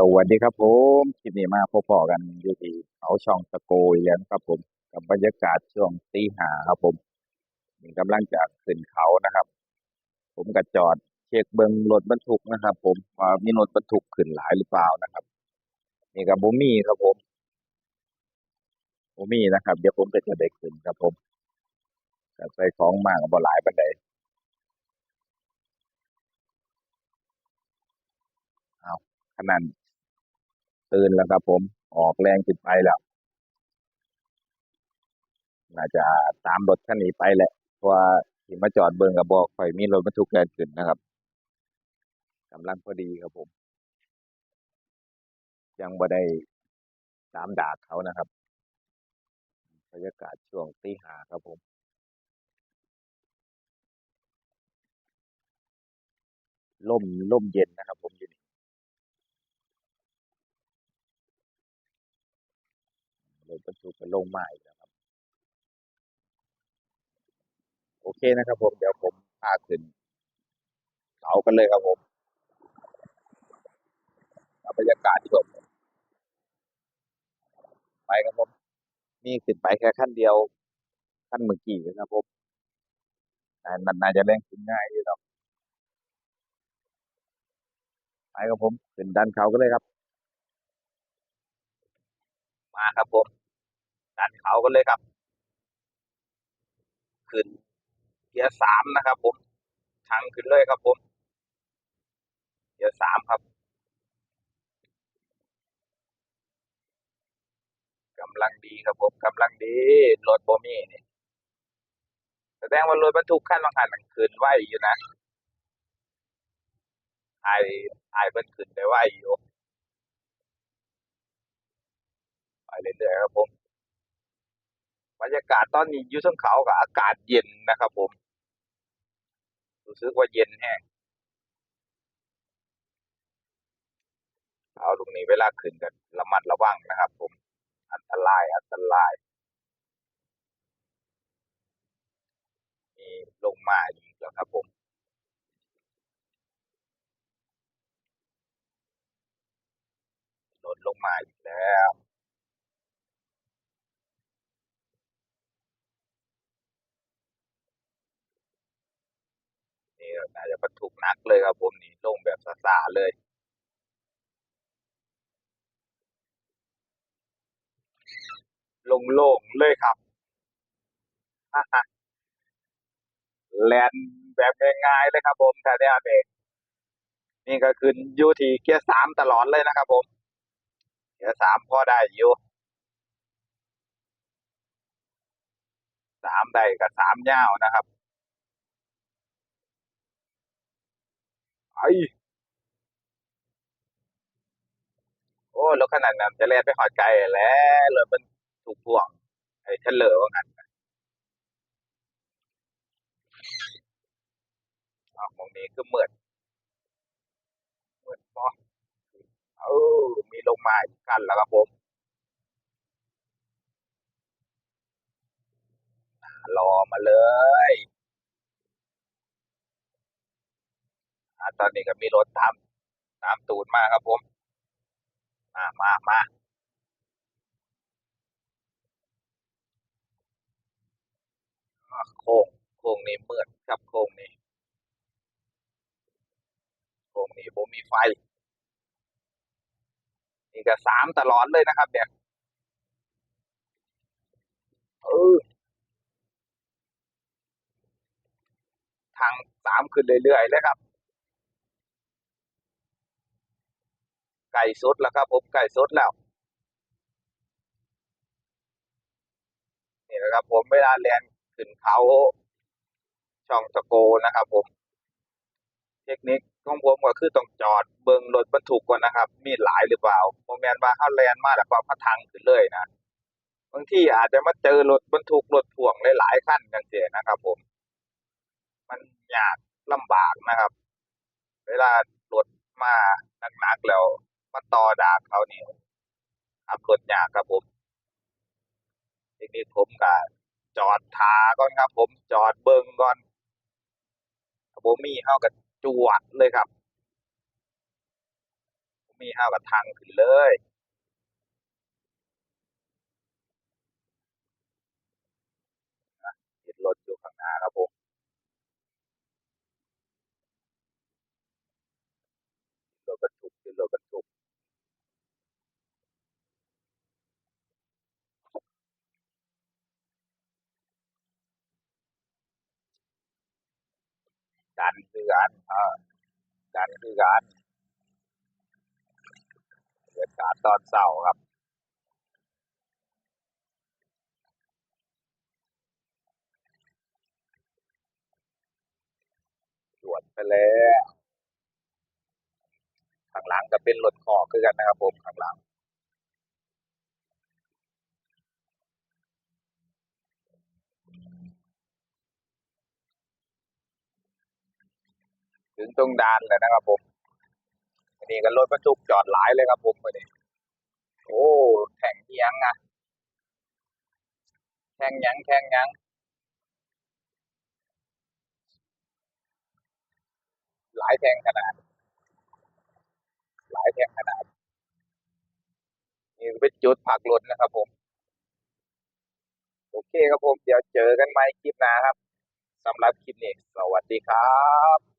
สวัสดีครับผมคลิปนี้มาพบพอกันอยู่ที่เขาช่องตะโกอีกแล้วนะครับผม กับบรรยากาศช่วงตีหาครับผมนี่กำลังจะขึ้นเขานะครับ ผมก็จอดเช็คเบิ้งรถบรรทุกนะครับ ผมว่ามีรถบรรทุกขึ้นหลายหรือเปล่านะครับ นี่กับบุมี่ครับผมบุมี่นะครับ เดี๋ยวผมก็จะได้ขึ้นครับผมใส่ของมากบ่หลายบันไดเอาขนาด ตื่นแล้วครับผม ออกแรงขึ้นไปแล้ว น่าจะตามรถคันนี้ไปแหละ เพราะว่าที่มาจอดเบิ่งกับบอกข่อยมีรถบรรทุกแล่นขึ้นนะครับกำลังพอดีครับผม ยังบ่ได้ตามดากเขานะครับบรรยากาศช่วงตีห้าครับผมล่มล่มเย็นนะครับผม อยู่นี่รถบรรทุกก็ลงมาอีกแล้วครับ โอเคนะครับผมเดี๋ยวผมพาขึ้นเขากันเลยครับผมบรรยากาศช่วงไปครับผมนี่ขึ้นไปแค่ขั้นเดียว ขั้นเมื่อกี้นะครับผมแต่มันน่าจะเร่งขึ้นง่ายอยู่หรอกไปครับผมขึ้นดันเขากันเลยครับ มาครับผม ดันเขากันเลยครับ ขึ้นเกียร์สามนะครับ ผมทางขึ้นเลยครับผม เกียร์สามครับกำลังดีครับผมกำลังดีรถโบมี่นี่แสดงว่ารถบรรทุกขั้นบางคันมันขึ้นไหวอยู่นะไอไอเพิ่นขึ้นได้ไหวอยู่ไปเรื่อยๆครับผม บรรยากาศตอนนี้อยู่ทั้งเขากับอากาศเย็นนะครับ ผมรู้สึกว่าเย็นแห้งเอาตรงนี้เวลาขึ้นกันระมัดระวังนะครับ ผม อันตรายอันตรายมีลงมาอีกแล้วครับผมลดลงมาอีกแล้ว น่าจะบรรทุกหนักเลยครับผมนี่ลงแบบซาๆเลยลงโล่งเลยครับแลนแบบง่ายๆเลยครับผมแต่เนี่ยเบนี่ก็ขึ้นอยูทีเกียร์สามตลอดเลยนะครับผมเกียร์สามพอได้อยู่สามได้กับสามยาวนะครับไอ้ โอ้รถขนาดนั้นจะแล่นไปหอดไกลแล้วรถมันถูกพ่วงไอ้เฉลอว่างั้นอ๋อมองนี้คือเหมือนเหมือนพอเออมีลงมาอีกกันแล้วครับผมรอมาเลยอ่า ตอนนี้ก็มีรถตามตามตูดมาครับผม มามามาโค้งโค้งนี้มืดครับโค้งนี้โค้งนี้ผมมีไฟนี่ก็สามตลอดเลยนะครับเนี่ยเออทางสามขึ้นเรื่อยๆเลยครับ ก่สุดแล้วครับ ผมไก่สุดแล้วนี่แหละครับ ผมเวลาเรียนขึ้นเขาช่องตะโกนะครับ ผม เทคนิคของผมก็คือต้องจอดเบิ่งรถบรรทุกก่อนนะครับ มีหลายหรือเปล่าโมแมนว่าเฮาแลนมาแล้วก็พะทังขึ้นเลยนะบางทีอาจจะมาเจอรถบรรทุกรถพ่วงหลายๆคันจังซี่นะครับ ผม มันยากลำบากนะครับ เวลารถมาหนักๆแล้ว มาต่อดากเขานี่ขับรถยากครับผมทีนี้ผมก็จอดทาก่อนครับ ผมจอดเบิ้งก่อนบ่มีเฮากับจวดเลยครับ มีเข้ากับทางขึ้นเลยนะเห็นรถอยู่ข้างหน้าครับผมรถบรรทุกเป็นรถบรรทุก กันคือกันอ่ากันคือกันบรรยากาตอนเช้าครับสวนไปแล้วข้างหลังก็เป็นรถขอคือกันนะครับผมข้างหลัง ถึงตรงดานแล้วนะครับผมนนี้ก็รถบรรทุกจอดหลายเลยครับผมวันนี้โอ้แข่งเอียงอะแข่งยังแข่งยังหลายแข่งขนาด หลายแข่งขนาด นี่เป็นจุดผักรถนะครับผม โอเคครับผม เดี๋ยวเจอกันใหม่คลิปหน้าครับสำหรับคลิปนี้ สวัสดีครับ